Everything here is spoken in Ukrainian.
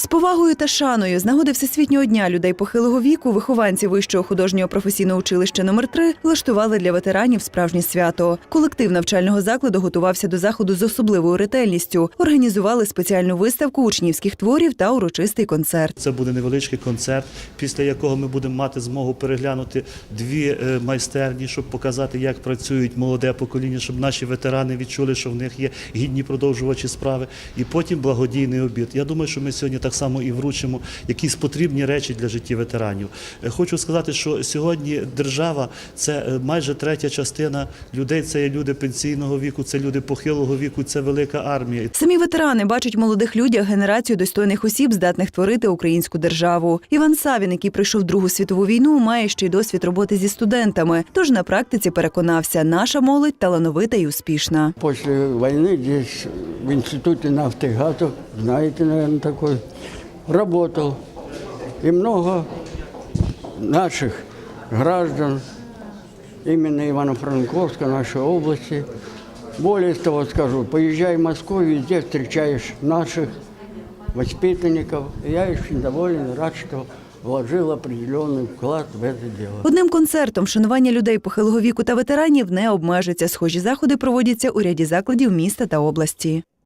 З повагою та шаною з нагоди Всесвітнього дня людей похилого віку вихованці вищого художнього професійного училища номер 3 влаштували для ветеранів справжнє свято. Колектив навчального закладу готувався до заходу з особливою ретельністю. Організували спеціальну виставку учнівських творів та урочистий концерт. Це буде невеличкий концерт, після якого ми будемо мати змогу переглянути дві е, майстерні, щоб показати, як працюють молоде покоління, щоб наші ветерани відчули, що в них є гідні продовжувачі справи. І потім благодійний обід. Я думаю, що ми сьогодні так само і вручимо якісь потрібні речі для життя ветеранів. Е, Хочу сказати, що сьогодні держава це е, майже третя частина людей. Це є люди пенсійного віку, це люди похилого віку, це велика армія. Самі ветерани бачать в молодих людях генерацію достойних осіб, здатних творити українську державу. Іван Савін, який пройшов Другу світову війну, має ще й досвід роботи зі студентами. Тож на практиці переконався, наша молодь талановита і успішна. После войны здесь в институте нафты и газов, знаете, наверное, такой, работал. И много наших граждан, именно Ивано-Франковска, нашей области. Более того скажу, поезжай в Москву, везде встречаешь наших воспитанников. И я очень доволен, рад, что вложил определенный вклад в это дело. Одним концертом шанування людей похилого віку та ветеранів не обмежиться. Схожі заходи проводяться у ряді закладів міста та області.